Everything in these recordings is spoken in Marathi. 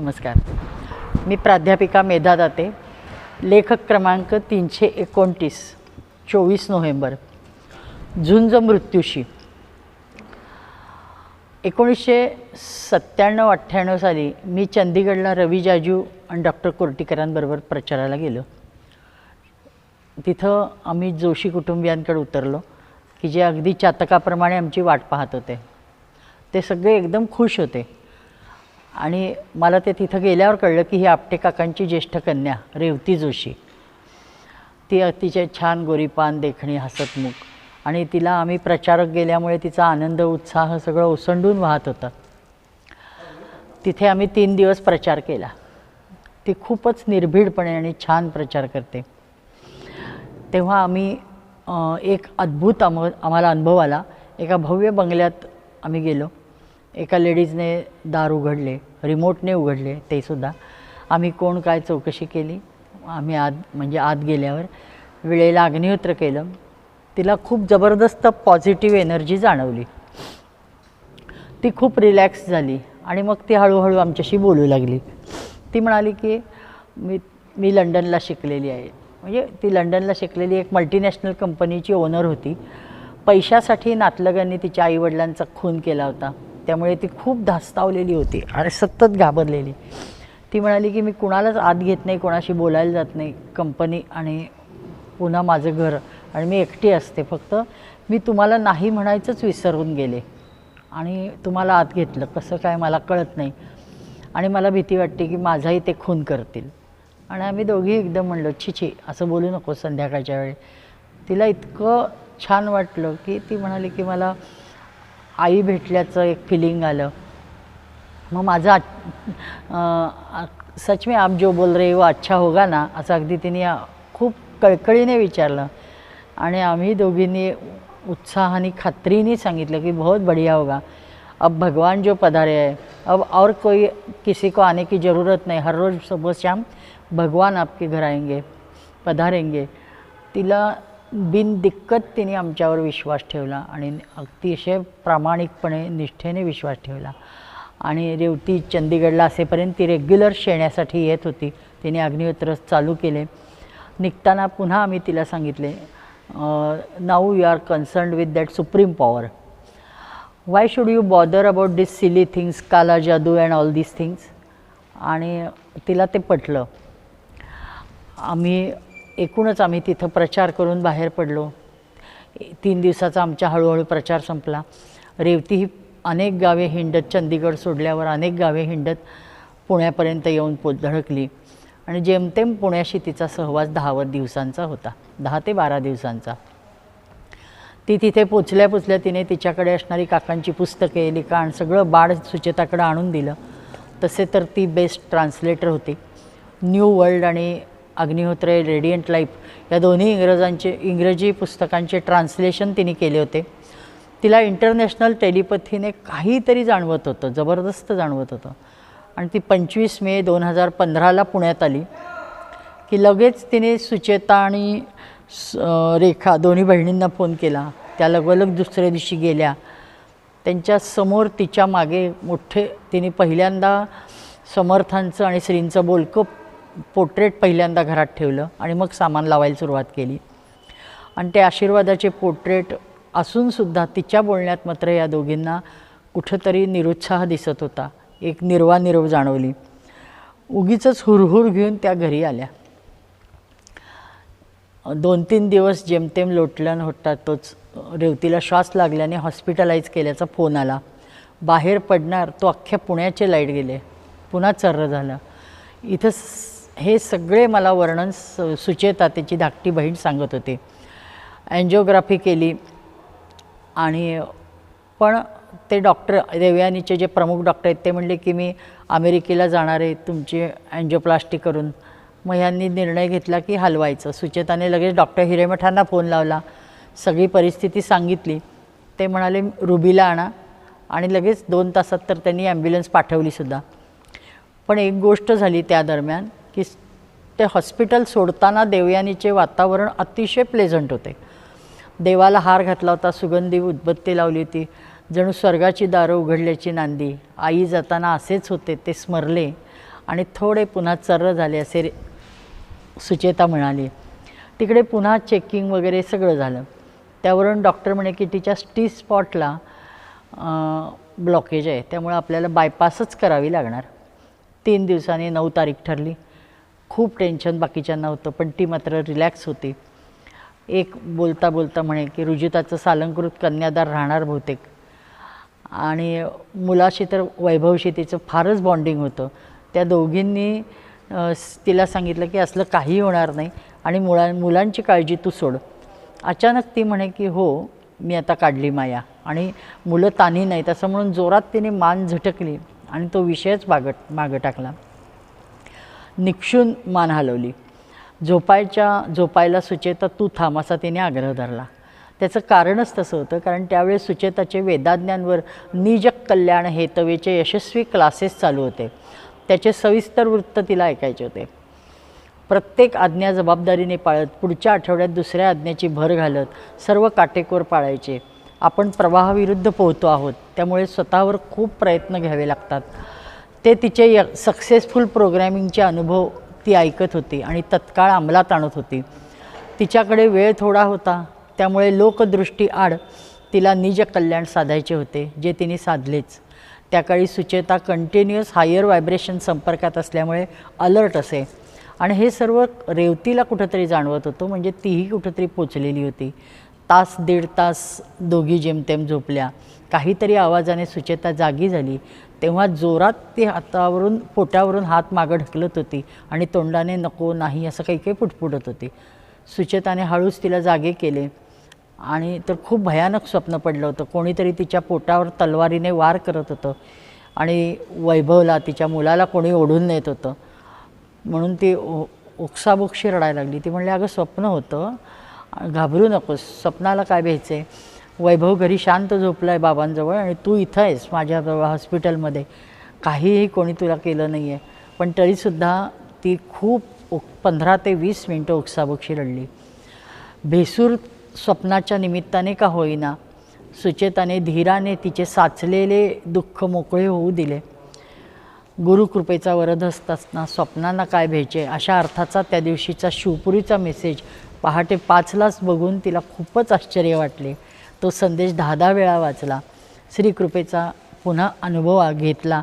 नमस्कार. मी प्राध्यापिका मेधा दाते. लेखक क्रमांक तीनशे एकोणतीस चोवीस नोव्हेंबर. झुंज मृत्यूशी. एकोणीसशे सत्त्याण्णव अठ्ठ्याण्णव साली मी चंदीगडला रवी जाजू आणि डॉक्टर कोर्टीकरांबरोबर प्रचाराला गेलो. तिथं आम्ही जोशी कुटुंबियांकडे उतरलो की जे अगदी चातकाप्रमाणे आमची वाट पाहत होते. ते सगळे एकदम खुश होते. आणि मला ते तिथं गेल्यावर कळलं की ही आपटे काकांची ज्येष्ठ कन्या रेवती जोशी. ती अतिशय छान गोरीपान देखणी हसतमुख आणि तिला आम्ही प्रचारक गेल्यामुळे तिचा आनंद उत्साह सगळं ओसंडून वाहत होता. तिथे आम्ही तीन दिवस प्रचार केला. ती खूपच निर्भीडपणे आणि छान प्रचार करते. तेव्हा आम्ही एक अद्भुत आम आम्हाला अनुभव आला. एका भव्य बंगल्यात आम्ही गेलो. एका लेडीजने दार उघडले. रिमोटने उघडले ते सुद्धा. आम्ही कोण काय चौकशी केली? आम्ही आत म्हणजे आत गेल्यावर वेळेला अग्निहोत्र केलं. तिला खूप जबरदस्त पॉझिटिव्ह एनर्जी जाणवली. ती खूप रिलॅक्स झाली आणि मग ती हळूहळू आमच्याशी बोलू लागली. ती म्हणाली की मी मी लंडनला शिकलेली आहे. म्हणजे ती लंडनला शिकलेली एक मल्टीनॅशनल कंपनीची ओनर होती. पैशासाठी नातलगांनी तिच्या आईवडिलांचा खून केला होता. त्यामुळे ती खूप धास्तावलेली होती आणि सतत घाबरलेली. ती म्हणाली की मी कुणालाच आत घेत नाही कोणाशी बोलायला जात नाही. कंपनी आणि पुन्हा माझं घर आणि मी एकटी असते फक्त. मी तुम्हाला नाही म्हणायचंच विसरून गेले. आणि तुम्हाला आत घेतलं. कसं काय मला कळत नाही. आणि मला भीती वाटते की माझाही ते खून करतील. आणि आम्ही दोघी एकदम म्हणलो छी छी असं बोलू नको संध्याकाळच्या वेळी. तिला इतकं छान वाटलं की ती म्हणाली की मला आई भेटल्याचं एक फिलिंग आलं. मग माझं सच में आप जो बोल रहे हो अच्छा होगा ना असं अगदी तिने खूप कळकळीने विचारलं. आणि आम्ही दोघींनी उत्साहाने खात्रीने सांगितलं की बहुत बढ़िया होगा. अब भगवान जो पधारे है अब और कोई किसी को आने की ज़रूरत नहीं. हर रोज़ सुबह शाम भगवान आपके घर आएंगे पधारेंगे. तिला बिनदिक्कत तिने आमच्यावर विश्वास ठेवला आणि अतिशय प्रामाणिकपणे निष्ठेने विश्वास ठेवला. आणि रेवती चंदीगडला असेपर्यंत ती रेग्युलर शेण्यासाठी येत होती. तिने अग्निहोत्र चालू केले. निघताना पुन्हा आम्ही तिला सांगितले now you are concerned with that supreme power why should you bother about this silly things काला जादू अँड ऑल दीज थिंग्स आणि तिला ते पटलं. आम्ही एकूणच आम्ही तिथं प्रचार करून बाहेर पडलो. तीन दिवसाचा आमच्या हळूहळू प्रचार संपला. रेवती ही अनेक गावे हिंडत चंदीगड सोडल्यावर अनेक गावे हिंडत पुण्यापर्यंत येऊन पो धडकली. आणि जेमतेम पुण्याशी तिचा सहवास दहावर दिवसांचा होता. दहा ते बारा दिवसांचा. ती तिथे पोचल्या पोचल्या तिने तिच्याकडे असणारी काकांची पुस्तके लिखाण सगळं बाळ सुचेताकडे आणून दिलं. तसे तर ती बेस्ट ट्रान्सलेटर होती. न्यू वर्ल्ड आणि अग्निहोत्र रेडियंट लाईफ या दोन्ही इंग्रजांचे इंग्रजी पुस्तकांचे ट्रान्सलेशन तिने केले होते. तिला इंटरनॅशनल टेलिपथीने काहीतरी जाणवत होतं जबरदस्त जाणवत होतं. आणि ती पंचवीस मे दोन हजार पंधराला पुण्यात आली की लगेच तिने सुचेता आणि स- रेखा दोन्ही बहिणींना फोन केला. त्या लगोलग दुसऱ्या दिवशी गेल्या. त्यांच्यासमोर तिच्यामागे मोठे तिने पहिल्यांदा समर्थांचं आणि श्रींचं बोलकं पोर्ट्रेट पहिल्यांदा घरात ठेवलं आणि मग सामान लावायला सुरुवात केली. आणि ते आशीर्वादाचे पोर्ट्रेट असूनसुद्धा तिच्या बोलण्यात मात्र या दोघींना कुठंतरी निरुत्साह दिसत होता. एक निर्वा निरव जाणवली. उगीच हुरहुर घेऊन त्या घरी आल्या. दोन तीन दिवस जेमतेम लोटल्यान होता तोच रेवतीला श्वास लागल्याने हॉस्पिटलाइज केल्याचा फोन आला. बाहेर पडणार तो अख्ख्या पुण्याचे लाइट गेले. पुन्हा चर्र झालं. इथं हे सगळे मला वर्णन स- सुचेता त्याची धाकटी बहीण सांगत होते. अँजिओग्राफी केली. आणि पण ते डॉक्टर देवयानीचे जे प्रमुख डॉक्टर आहेत ते म्हणले की मी अमेरिकेला जाणार आहे तुमची अँजिओप्लास्टी करून. मग ह्यांनी निर्णय घेतला की हलवायचं. सुचेताने लगेच डॉक्टर हिरेमठांना फोन लावला. सगळी परिस्थिती सांगितली. ते म्हणाले रुबीला आणा. आणि लगेच दोन तासात तर त्यांनी ॲम्ब्युलन्स पाठवलीसुद्धा पण एक गोष्ट झाली त्या दरम्यान की ते हॉस्पिटल सोडताना देवयानीचे वातावरण अतिशय प्लेझंट होते. देवाला हार घातला होता सुगंधी उदबत्ती लावली होती. जणू स्वर्गाची दारं उघडल्याची नांदी आई जाताना असेच होते ते स्मरले आणि थोडे पुन्हा चर्र झाले असे रे- सुचेता म्हणाली. तिकडे पुन्हा चेकिंग वगैरे सगळं झालं. त्यावरून डॉक्टर म्हणे की तिच्या स्टी स्पॉटला ब्लॉकेज आहे. त्यामुळं आपल्याला बायपासच करावी लागणार. तीन दिवसांनी नऊ तारीख ठरली. खूप टेन्शन बाकीच्यांना होतं पण ती मात्र रिलॅक्स होती. एक बोलता बोलता म्हणे की रुजुताचं सालंकृत कन्यादार राहणार बहुतेक. आणि मुलाशी तर वैभवशी तिचं फारच बॉन्डिंग होतं. त्या दोघींनी तिला सांगितलं की असलं काही होणार नाही आणि मुला मुलांची काळजी तू सोड. अचानक ती म्हणे की हो मी आता काढली माया. आणि मुलं तानी नाहीत असं म्हणून जोरात तिने मान झटकली आणि तो विषयच मागं मागं टाकला. निक्षून मान हलवली. झोपायच्या झोपायला सुचेता तू थांब असा तिने आग्रह धरला. त्याचं कारणच तसं होतं कारण त्यावेळेस सुचेताचे वेदाज्ञांवर निजक कल्याण हेतवेचे यशस्वी क्लासेस चालू होते. त्याचे सविस्तर वृत्त तिला ऐकायचे होते. प्रत्येक आज्ञा जबाबदारीने पाळत पुढच्या आठवड्यात दुसऱ्या आज्ञेची भर घालत सर्व काटेकोर पाळायचे. आपण प्रवाहाविरुद्ध पोहतो आहोत त्यामुळे स्वतःवर खूप प्रयत्न घ्यावे लागतात. ते तिचे य सक्सेसफुल प्रोग्रॅमिंगचे अनुभव ती ऐकत होती आणि तत्काळ अंमलात आणत होती. तिच्याकडे वेळ थोडा होता. त्यामुळे लोकदृष्टी आड तिला निज कल्याण साधायचे होते जे तिने साधलेच. त्याकाळी सुचेता कंटिन्युअस हायर व्हायब्रेशन संपर्कात असल्यामुळे अलर्ट असे. आणि हे सर्व रेवतीला कुठंतरी जाणवत होतं म्हणजे तीही कुठंतरी पोचलेली होती. तास दीड तास दोघी जेमतेम झोपल्या. काहीतरी आवाजाने सुचेता जागी झाली. तेव्हा जोरात ती हातावरून पोटावरून हात मागं ढकलत होती आणि तोंडाने नको नाही असं काही काही पुटपुटत होती. सुचेताने हळूच तिला जागे केले आणि तर खूप भयानक स्वप्न पडलं होतं. कोणीतरी तिच्या पोटावर तलवारीने वार करत होतं आणि वैभवला तिच्या मुलाला कोणी ओढून नेत होतं. म्हणून ती ओ ओक्साबोक्षी रडायला लागली. ती म्हणली अगं स्वप्न होतं घाबरू नकोस. स्वप्नाला काय भ्यायचं आहे वैभव घरी शांत झोपला आहे बाबांजवळ आणि तू इथं आहेस माझ्या हॉस्पिटलमध्ये. काहीही कोणी तुला केलं नाही आहे पण तरीसुद्धा ती खूप ओक पंधरा ते वीस मिनटं ओक्साबोक्षी रडली. भेसूर स्वप्नाच्या निमित्ताने का होईना सुचेताने धीराने तिचे साचलेले दुःख मोकळे होऊ दिले. गुरुकृपेचा वरद असताना स्वप्नांना काय भ्यायचे? अशा अर्थाचा त्या दिवशीचा शिवपुरीचा मेसेज पहाटे पाचलाच बघून तिला खूपच आश्चर्य वाटले. तो संदेश दहा दहा वेळा वाचला. श्रीकृपेचा पुन्हा अनुभव घेतला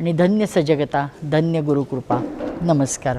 आणि धन्य सजगता धन्य गुरुकृपा. नमस्कार.